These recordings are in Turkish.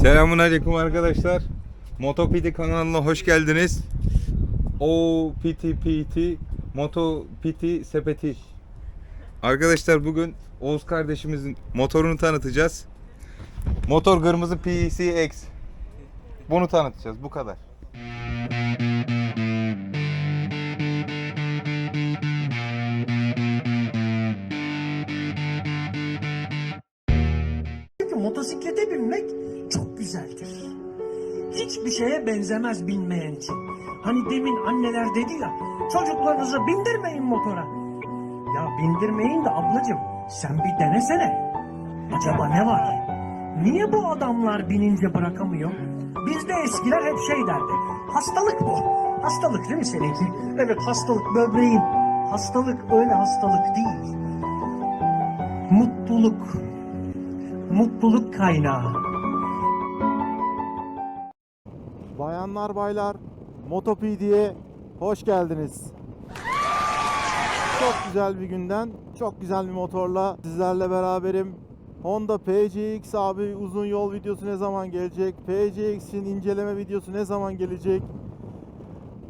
Selamun Aleyküm arkadaşlar. MotoPT kanalına hoş geldiniz. O PT PT Moto PT sepeti. Arkadaşlar bugün Oğuz kardeşimizin motorunu tanıtacağız. Motor kırmızı PCX. Bunu tanıtacağız bu kadar. Hiçbir şeye benzemez bilmeyen için. Hani demin anneler dedi ya, çocuklarınızı bindirmeyin motora. Ya bindirmeyin de ablacığım, sen bir denesene. Acaba ne var? Niye bu adamlar binince bırakamıyor? Bizde eskiler hep şey derdi. Hastalık bu. Hastalık değil mi seninki? Evet hastalık böbreğin. Hastalık öyle hastalık değil. Mutluluk mutluluk kaynağı. Bayanlar baylar MotoPD'ye hoş geldiniz. Çok güzel bir günden, çok güzel bir motorla sizlerle beraberim. Honda PCX abi uzun yol videosu ne zaman gelecek? PCX'in inceleme videosu ne zaman gelecek?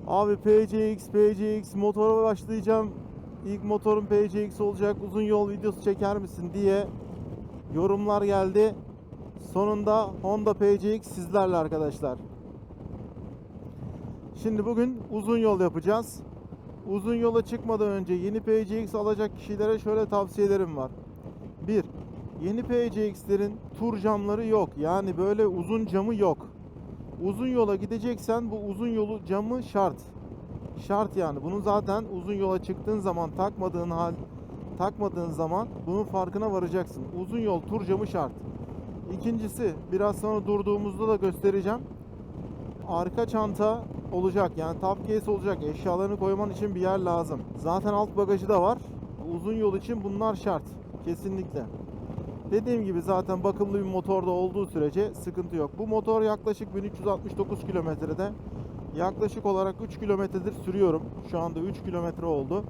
Abi PCX, PCX motora başlayacağım. İlk motorum PCX olacak. Uzun yol videosu çeker misin diye yorumlar geldi. Sonunda Honda PCX sizlerle arkadaşlar. Şimdi bugün uzun yol yapacağız. Uzun yola çıkmadan önce yeni PCX alacak kişilere şöyle tavsiyelerim var. 1. Yeni PCX'lerin tur camları yok. Yani böyle uzun camı yok. Uzun yola gideceksen bu uzun yolu camı şart. Şart yani. Bunu zaten uzun yola çıktığın zaman takmadığın hal takmadığın zaman bunun farkına varacaksın. Uzun yol tur camı şart. İkincisi biraz sonra durduğumuzda da göstereceğim arka çanta olacak. Yani top case olacak. Eşyalarını koyman için bir yer lazım. Zaten alt bagajı da var. Uzun yol için bunlar şart. Kesinlikle. Dediğim gibi zaten bakımlı bir motorda olduğu sürece sıkıntı yok. Bu motor yaklaşık 1369 kilometrede. Yaklaşık olarak 3 kilometredir sürüyorum. Şu anda 3 kilometre oldu.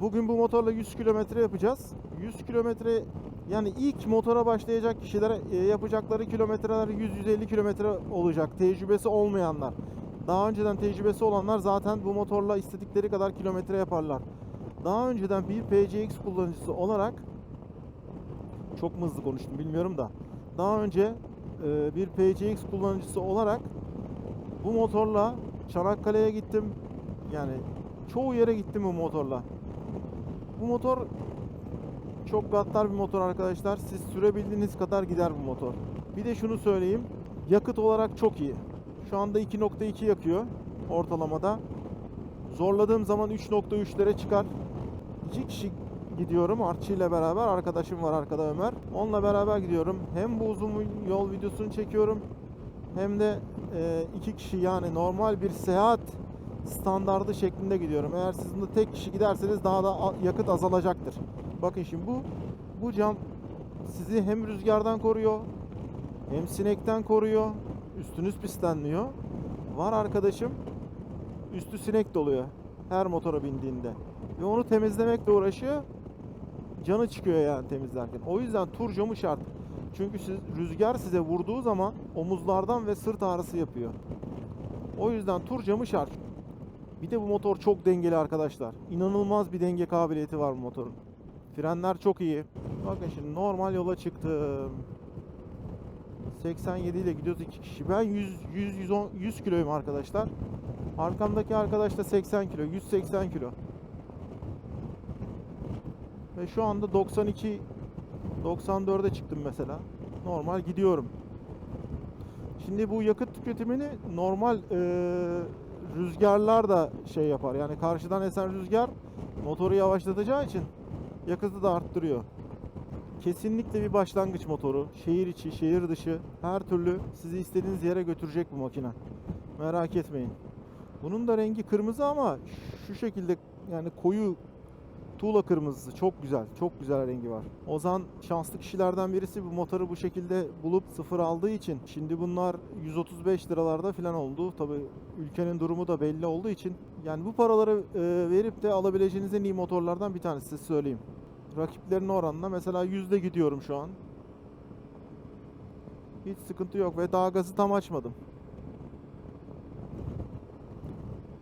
Bugün bu motorla 100 kilometre yapacağız. 100 kilometre yani ilk motora başlayacak kişilere e, yapacakları kilometreler 100-150 kilometre olacak. Tecrübesi olmayanlar. Daha önceden tecrübesi olanlar zaten bu motorla istedikleri kadar kilometre yaparlar. Daha önceden bir PCX kullanıcısı olarak çok mu hızlı konuştum bilmiyorum da. Daha önce e, bir PCX kullanıcısı olarak bu motorla Çanakkale'ye gittim. Yani çoğu yere gittim bu motorla. Bu motor çok gaddar bir motor arkadaşlar. Siz sürebildiğiniz kadar gider bu motor. Bir de şunu söyleyeyim. Yakıt olarak çok iyi. Şu anda 2.2 yakıyor ortalamada. Zorladığım zaman 3.3'lere çıkar. İki kişi gidiyorum Arçı ile beraber. Arkadaşım var arkada Ömer. Onunla beraber gidiyorum. Hem bu uzun yol videosunu çekiyorum. Hem de e, iki kişi yani normal bir seyahat standardı şeklinde gidiyorum. Eğer siz bunda tek kişi giderseniz daha da yakıt azalacaktır. Bakın şimdi bu bu cam sizi hem rüzgardan koruyor hem sinekten koruyor. Üstünüz pislenmiyor. Var arkadaşım üstü sinek doluyor her motora bindiğinde. Ve onu temizlemekle uğraşıyor. Canı çıkıyor yani temizlerken. O yüzden tur camı şart. Çünkü siz, rüzgar size vurduğu zaman omuzlardan ve sırt ağrısı yapıyor. O yüzden tur camı şart. Bir de bu motor çok dengeli arkadaşlar. İnanılmaz bir denge kabiliyeti var bu motorun. Frenler çok iyi. Bakın şimdi normal yola çıktım. 87 ile gidiyoruz iki kişi. Ben 100 100 110 100 kiloyum arkadaşlar. Arkamdaki arkadaş da 80 kilo, 180 kilo. Ve şu anda 92 94'e çıktım mesela. Normal gidiyorum. Şimdi bu yakıt tüketimini normal eee, rüzgarlar da şey yapar. Yani karşıdan esen rüzgar motoru yavaşlatacağı için yakıtı da arttırıyor. Kesinlikle bir başlangıç motoru. Şehir içi, şehir dışı her türlü sizi istediğiniz yere götürecek bu makine. Merak etmeyin. Bunun da rengi kırmızı ama şu şekilde yani koyu tuğla kırmızısı çok güzel. Çok güzel rengi var. Ozan şanslı kişilerden birisi bu motoru bu şekilde bulup sıfır aldığı için şimdi bunlar 135 liralarda falan oldu. Tabi ülkenin durumu da belli olduğu için yani bu paraları e, verip de alabileceğiniz en iyi motorlardan bir tanesi size söyleyeyim. Rakiplerine oranla mesela yüzde gidiyorum şu an. Hiç sıkıntı yok ve daha gazı tam açmadım.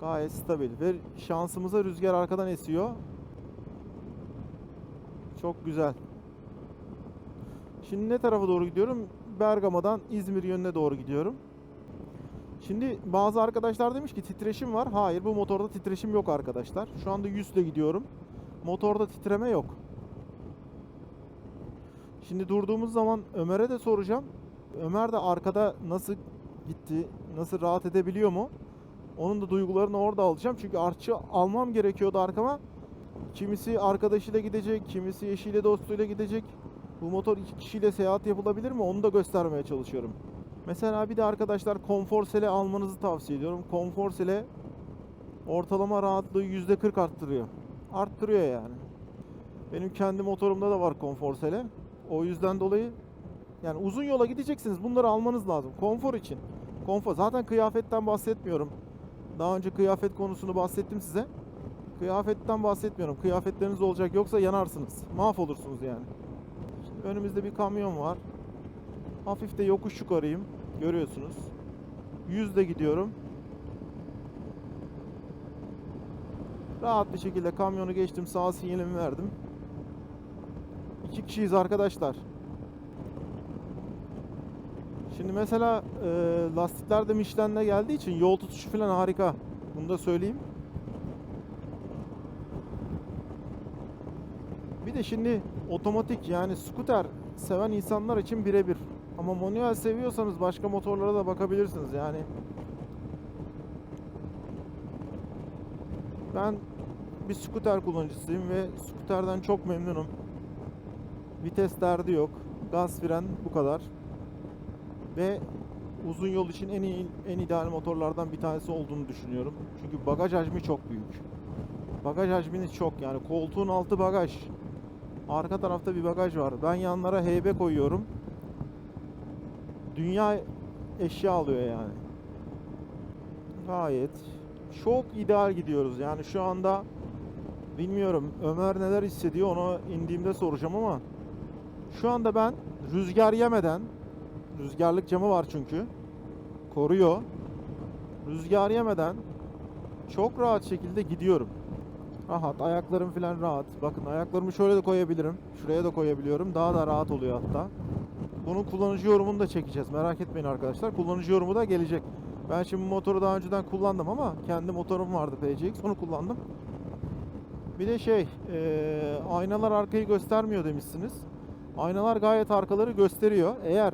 Gayet stabil ve şansımıza rüzgar arkadan esiyor. Çok güzel. Şimdi ne tarafa doğru gidiyorum? Bergama'dan İzmir yönüne doğru gidiyorum. Şimdi bazı arkadaşlar demiş ki titreşim var. Hayır bu motorda titreşim yok arkadaşlar. Şu anda 100 ile gidiyorum. Motorda titreme yok. Şimdi durduğumuz zaman Ömer'e de soracağım. Ömer de arkada nasıl gitti, nasıl rahat edebiliyor mu? Onun da duygularını orada alacağım. Çünkü artçı almam gerekiyordu arkama. Kimisi arkadaşıyla gidecek, kimisi eşiyle dostuyla gidecek. Bu motor iki kişiyle seyahat yapılabilir mi? Onu da göstermeye çalışıyorum. Mesela bir de arkadaşlar konfor sele almanızı tavsiye ediyorum. Konfor sele ortalama rahatlığı %40 arttırıyor. Arttırıyor yani. Benim kendi motorumda da var konfor sele. O yüzden dolayı yani uzun yola gideceksiniz. Bunları almanız lazım. Konfor için. Konfor. Zaten kıyafetten bahsetmiyorum. Daha önce kıyafet konusunu bahsettim size. Kıyafetten bahsetmiyorum. Kıyafetleriniz olacak yoksa yanarsınız. Mahvolursunuz yani. Şimdi önümüzde bir kamyon var. Hafif de yokuş yukarıyım. Görüyorsunuz. Yüzde gidiyorum. Rahat bir şekilde kamyonu geçtim. Sağ sinyalimi verdim. İki kişiyiz arkadaşlar. Şimdi mesela e, lastikler de Michelin'le geldiği için yol tutuşu falan harika. Bunu da söyleyeyim. Bir de şimdi otomatik yani scooter seven insanlar için birebir. Ama manuel seviyorsanız başka motorlara da bakabilirsiniz yani. Ben bir scooter kullanıcısıyım ve scooterden çok memnunum. Vites derdi yok. Gaz fren bu kadar. Ve uzun yol için en iyi en ideal motorlardan bir tanesi olduğunu düşünüyorum. Çünkü bagaj hacmi çok büyük. Bagaj hacminiz çok yani koltuğun altı bagaj. Arka tarafta bir bagaj var. Ben yanlara heybe koyuyorum. Dünya eşya alıyor yani. Gayet çok ideal gidiyoruz. Yani şu anda bilmiyorum Ömer neler hissediyor onu indiğimde soracağım ama şu anda ben rüzgar yemeden rüzgarlık camı var çünkü koruyor. Rüzgar yemeden çok rahat şekilde gidiyorum. Rahat. Ayaklarım falan rahat. Bakın ayaklarımı şöyle de koyabilirim. Şuraya da koyabiliyorum. Daha da rahat oluyor hatta. Bunun kullanıcı yorumunu da çekeceğiz. Merak etmeyin arkadaşlar. Kullanıcı yorumu da gelecek. Ben şimdi motoru daha önceden kullandım ama kendi motorum vardı PCX. Onu kullandım. Bir de şey, eee, aynalar arkayı göstermiyor demişsiniz. Aynalar gayet arkaları gösteriyor. Eğer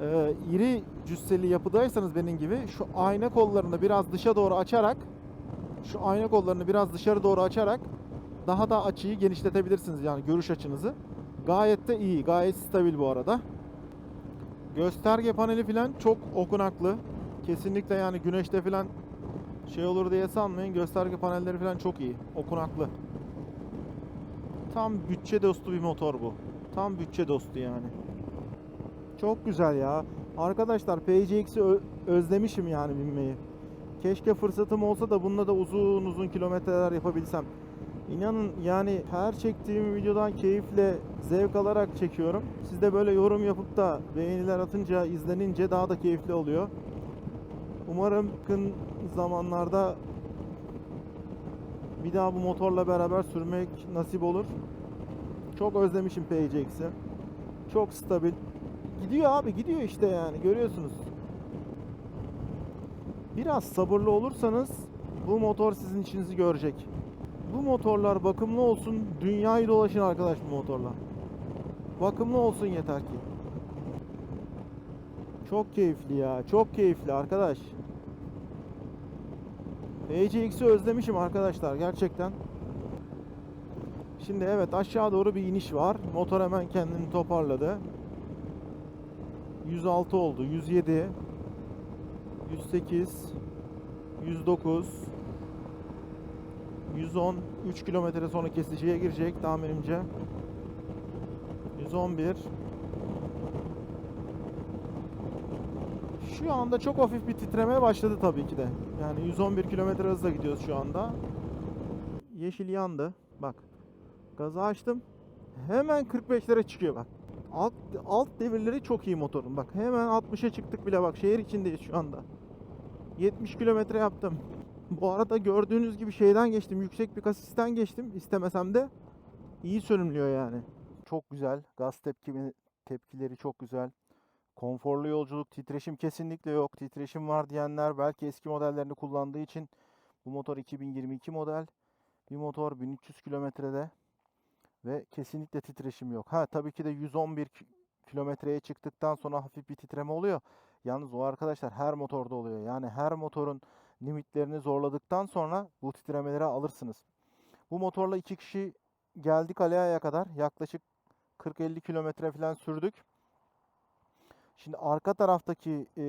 eee, iri cüsseli yapıdaysanız benim gibi şu ayna kollarını biraz dışa doğru açarak şu ayna kollarını biraz dışarı doğru açarak daha da açıyı genişletebilirsiniz yani görüş açınızı. Gayet de iyi, gayet stabil bu arada. Gösterge paneli falan çok okunaklı. Kesinlikle yani güneşte falan şey olur diye sanmayın. Gösterge panelleri falan çok iyi, okunaklı. Tam bütçe dostu bir motor bu. Tam bütçe dostu yani. Çok güzel ya. Arkadaşlar PCX'i özlemişim yani binmeyi. Keşke fırsatım olsa da bununla da uzun uzun kilometreler yapabilsem. İnanın yani her çektiğim videodan keyifle zevk alarak çekiyorum. Siz de böyle yorum yapıp da beğeniler atınca, izlenince daha da keyifli oluyor. Umarım yakın zamanlarda bir daha bu motorla beraber sürmek nasip olur. Çok özlemişim PCX'i. Çok stabil. Gidiyor abi gidiyor işte yani görüyorsunuz. Biraz sabırlı olursanız bu motor sizin işinizi görecek. Bu motorlar bakımlı olsun, dünyayı dolaşın arkadaş bu motorlar. Bakımlı olsun yeter ki. Çok keyifli ya, çok keyifli arkadaş. PCX'i özlemişim arkadaşlar gerçekten. Şimdi evet aşağı doğru bir iniş var. Motor hemen kendini toparladı. 106 oldu, 107, 108, 109, 110, 3 kilometre sonra kesişiye girecek tahminimce. 111. Şu anda çok hafif bir titremeye başladı tabii ki de. Yani 111 kilometre hızla gidiyoruz şu anda. Yeşil yandı. Bak. Gazı açtım. Hemen 45'lere çıkıyor bak. Alt, alt devirleri çok iyi motorun. Bak hemen 60'a çıktık bile bak şehir içindeyiz şu anda. 70 kilometre yaptım. Bu arada gördüğünüz gibi şeyden geçtim. Yüksek bir kasisten geçtim. istemesem de iyi sönümlüyor yani. Çok güzel. Gaz tepkimi, tepkileri çok güzel. Konforlu yolculuk, titreşim kesinlikle yok. Titreşim var diyenler belki eski modellerini kullandığı için bu motor 2022 model. Bir motor 1300 kilometrede ve kesinlikle titreşim yok. Ha tabii ki de 111 ki- kilometreye çıktıktan sonra hafif bir titreme oluyor. Yalnız o arkadaşlar her motorda oluyor. Yani her motorun limitlerini zorladıktan sonra bu titremeleri alırsınız. Bu motorla iki kişi geldik Alea'ya kadar. Yaklaşık 40-50 kilometre falan sürdük. Şimdi arka taraftaki e,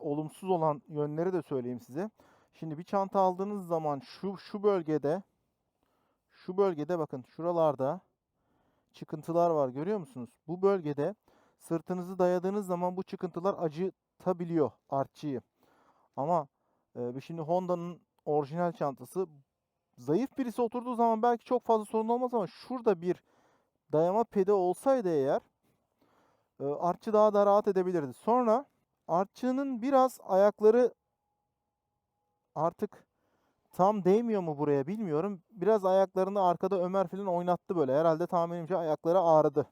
olumsuz olan yönleri de söyleyeyim size. Şimdi bir çanta aldığınız zaman şu şu bölgede şu bölgede bakın şuralarda çıkıntılar var görüyor musunuz? Bu bölgede sırtınızı dayadığınız zaman bu çıkıntılar acıtabiliyor artçıyı. Ama e, şimdi Honda'nın orijinal çantası zayıf birisi oturduğu zaman belki çok fazla sorun olmaz ama şurada bir dayama pedi olsaydı eğer e, artçı daha da rahat edebilirdi. Sonra artçının biraz ayakları artık tam değmiyor mu buraya bilmiyorum. Biraz ayaklarını arkada Ömer falan oynattı böyle. Herhalde tahminimce ayakları ağrıdı.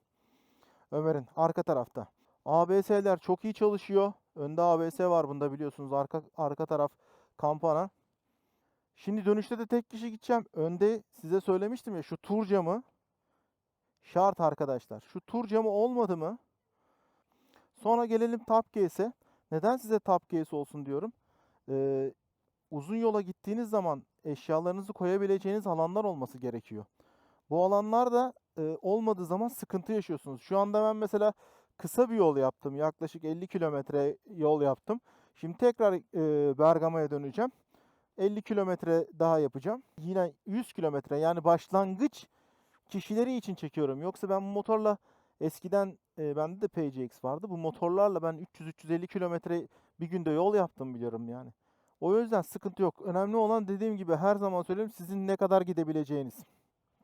Ömer'in arka tarafta. ABS'ler çok iyi çalışıyor. Önde ABS var bunda biliyorsunuz. Arka arka taraf kampana. Şimdi dönüşte de tek kişi gideceğim. Önde size söylemiştim ya şu tur camı şart arkadaşlar. Şu tur camı olmadı mı? Sonra gelelim top case'e. Neden size top case olsun diyorum? Ee, uzun yola gittiğiniz zaman eşyalarınızı koyabileceğiniz alanlar olması gerekiyor. Bu alanlar da e, olmadığı zaman sıkıntı yaşıyorsunuz. Şu anda ben mesela kısa bir yol yaptım. Yaklaşık 50 kilometre yol yaptım. Şimdi tekrar e, Bergama'ya döneceğim. 50 kilometre daha yapacağım. Yine 100 kilometre yani başlangıç kişileri için çekiyorum. Yoksa ben bu motorla eskiden e, bende de PCX vardı. Bu motorlarla ben 300-350 kilometre bir günde yol yaptım biliyorum yani. O yüzden sıkıntı yok. Önemli olan dediğim gibi her zaman söylüyorum sizin ne kadar gidebileceğiniz.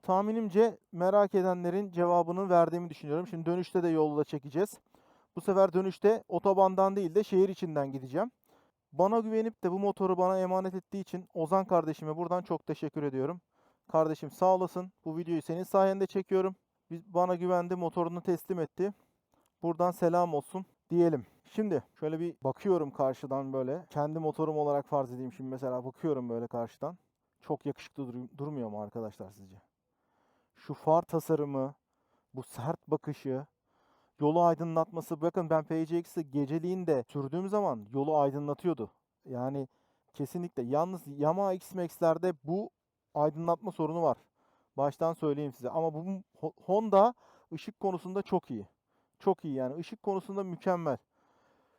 Tahminimce merak edenlerin cevabını verdiğimi düşünüyorum. Şimdi dönüşte de yolda çekeceğiz. Bu sefer dönüşte otobandan değil de şehir içinden gideceğim. Bana güvenip de bu motoru bana emanet ettiği için Ozan kardeşime buradan çok teşekkür ediyorum. Kardeşim sağ olasın. Bu videoyu senin sayende çekiyorum. Bana güvendi, motorunu teslim etti. Buradan selam olsun diyelim. Şimdi şöyle bir bakıyorum karşıdan böyle. Kendi motorum olarak farz edeyim şimdi mesela bakıyorum böyle karşıdan. Çok yakışıklı dur- durmuyor mu arkadaşlar sizce? Şu far tasarımı, bu sert bakışı, yolu aydınlatması. Bakın ben PCX'i geceliğin de sürdüğüm zaman yolu aydınlatıyordu. Yani kesinlikle. Yalnız Yamaha X-Max'lerde bu aydınlatma sorunu var. Baştan söyleyeyim size. Ama bu Ho- Honda ışık konusunda çok iyi. Çok iyi yani. Işık konusunda mükemmel.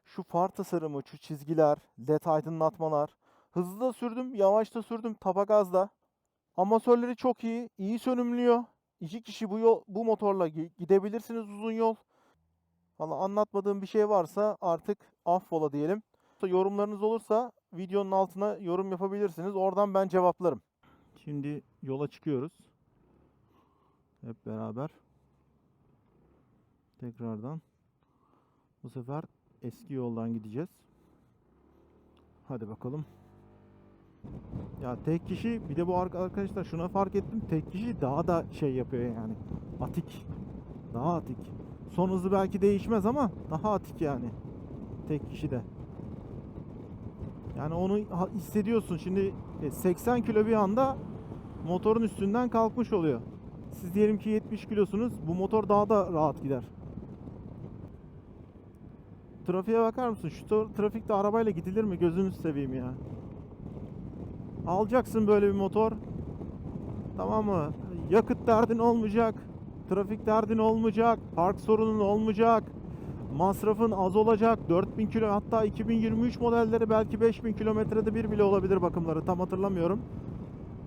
Şu far tasarımı, şu çizgiler, led aydınlatmalar. Hızlı da sürdüm, yavaş da sürdüm, tapa gazda. Amasörleri çok iyi, iyi sönümlüyor. İki kişi bu yol, bu motorla gi- gidebilirsiniz uzun yol. Valla anlatmadığım bir şey varsa artık affola diyelim. Yorumlarınız olursa videonun altına yorum yapabilirsiniz. Oradan ben cevaplarım. Şimdi yola çıkıyoruz. Hep beraber. Tekrardan. Bu sefer eski yoldan gideceğiz. Hadi bakalım. Ya tek kişi bir de bu arka- arkadaşlar şuna fark ettim. Tek kişi daha da şey yapıyor yani. Atik. Daha atik. Son hızı belki değişmez ama daha atik yani. Tek kişi de. Yani onu hissediyorsun. Şimdi e, 80 kilo bir anda motorun üstünden kalkmış oluyor. Siz diyelim ki 70 kilosunuz. Bu motor daha da rahat gider. Trafiğe bakar mısın? Şu tra- trafikte arabayla gidilir mi? Gözünü seveyim ya. Alacaksın böyle bir motor. Tamam mı? Yakıt derdin olmayacak. Trafik derdin olmayacak. Park sorunun olmayacak. Masrafın az olacak. 4000 kilo hatta 2023 modelleri belki 5000 kilometrede bir bile olabilir bakımları. Tam hatırlamıyorum.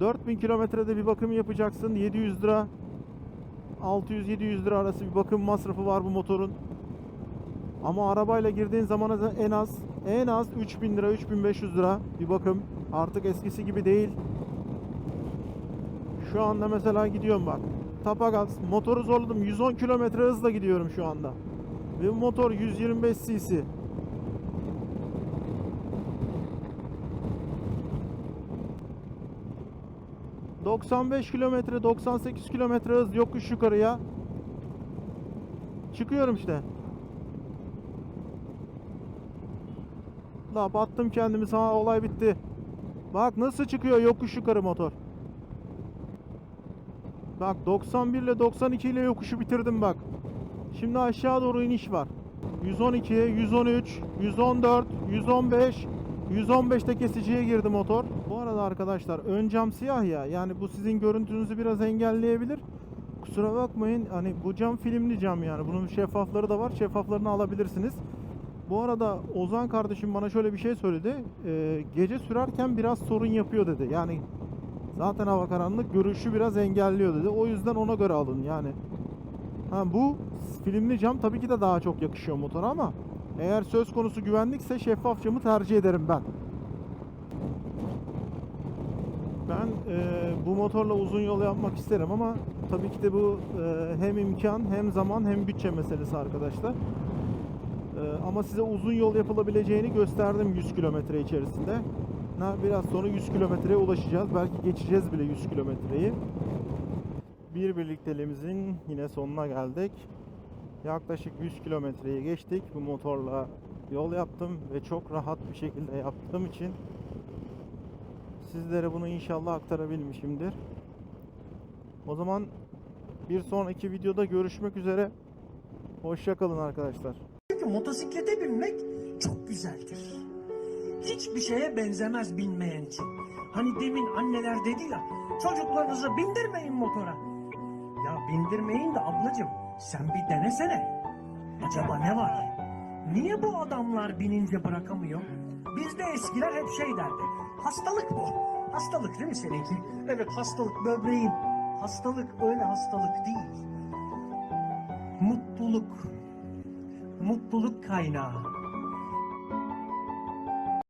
4000 kilometrede bir bakım yapacaksın. 700 lira 600-700 lira arası bir bakım masrafı var bu motorun. Ama arabayla girdiğin zaman en az en az 3000 lira 3500 lira bir bakım. Artık eskisi gibi değil. Şu anda mesela gidiyorum bak. tapa gaz. Motoru zorladım. 110 kilometre hızla gidiyorum şu anda. Ve motor 125 cc. ...95 kilometre, 98 kilometre hız yokuş yukarıya... ...çıkıyorum işte. La battım kendimi sana olay bitti. Bak nasıl çıkıyor yokuş yukarı motor. Bak 91 ile 92 ile yokuşu bitirdim bak. Şimdi aşağı doğru iniş var. 112, 113, 114, 115, 115'te kesiciye girdi motor. Bu arada arkadaşlar ön cam siyah ya. Yani bu sizin görüntünüzü biraz engelleyebilir. Kusura bakmayın hani bu cam filmli cam yani. Bunun şeffafları da var. Şeffaflarını alabilirsiniz. Bu arada Ozan kardeşim bana şöyle bir şey söyledi. Ee, gece sürerken biraz sorun yapıyor dedi. Yani zaten hava karanlık görüşü biraz engelliyor dedi. O yüzden ona göre alın yani. Ha, bu filmli cam tabii ki de daha çok yakışıyor motora ama eğer söz konusu güvenlikse şeffaf camı tercih ederim ben. Ben e, bu motorla uzun yol yapmak isterim ama tabii ki de bu e, hem imkan hem zaman hem bütçe meselesi arkadaşlar. E, ama size uzun yol yapılabileceğini gösterdim 100 kilometre içerisinde. Biraz sonra 100 kilometreye ulaşacağız. Belki geçeceğiz bile 100 kilometreyi. Bir birlikteliğimizin yine sonuna geldik. Yaklaşık 100 kilometreyi geçtik. Bu motorla yol yaptım ve çok rahat bir şekilde yaptığım için sizlere bunu inşallah aktarabilmişimdir. O zaman bir sonraki videoda görüşmek üzere. Hoşça kalın arkadaşlar. Çünkü motosiklete binmek çok güzeldir. Hiçbir şeye benzemez binmeyen için. Hani demin anneler dedi ya, çocuklarınızı bindirmeyin motora. Ya bindirmeyin de ablacığım, sen bir denesene. Acaba ne var? Niye bu adamlar binince bırakamıyor? Bizde eskiler hep şey derdi. Hastalık bu. Hastalık değil mi seninki? Evet hastalık böbreğin. Hastalık öyle hastalık değil. Mutluluk. もっと深いな。